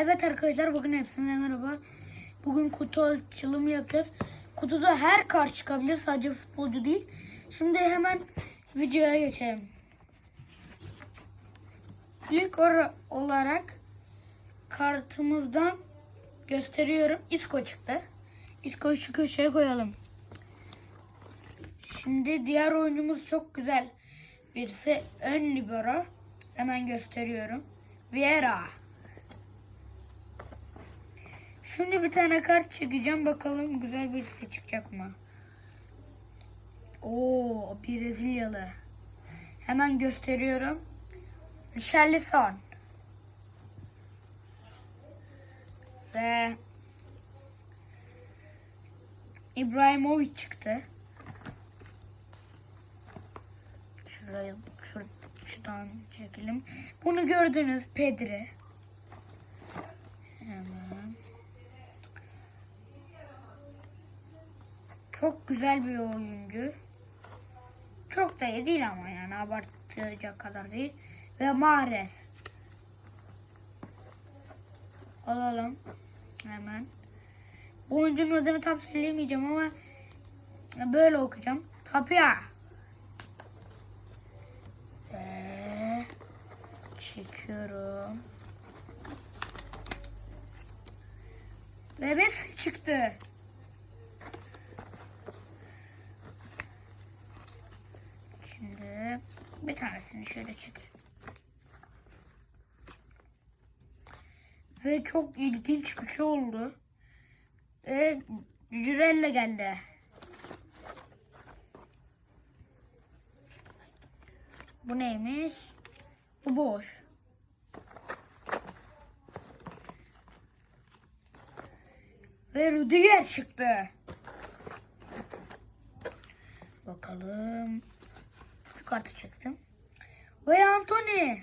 Evet arkadaşlar bugün hepsine merhaba. Bugün kutu açılımı yapacağız. Kutuda her kart çıkabilir sadece futbolcu değil. Şimdi hemen videoya geçelim. İlk olarak kartımızdan gösteriyorum. Isco çıktı. Isco'yu şu köşeye koyalım. Şimdi diğer oyuncumuz çok güzel. Birisi ön libero. Hemen gösteriyorum. Vieira. Şimdi bir tane kart çekeceğim. Bakalım güzel birisi çıkacak mı? Oo, Brezilyalı. Hemen gösteriyorum. Richarlison. Ve İbrahimovic çıktı. Şurayı şur, şuradan çekelim. Bunu gördünüz Pedri. Hemen. Çok güzel bir oyuncu. Çok da iyi değil ama yani abartacak kadar değil. Ve Mahrez. Alalım. Hemen. Bu oyuncunun adını tam söyleyemeyeceğim ama böyle okuyacağım. Tapia. Ve çekiyorum. Ve Messi çıktı. Şimdi bir tanesini şöyle çekelim. Ve çok ilginç bir şey oldu. Ve Cürelle geldi. Bu neymiş? Bu boş. Ve Rüdiger çıktı. Bakalım. Şu kartı çektim. Ve Anthony.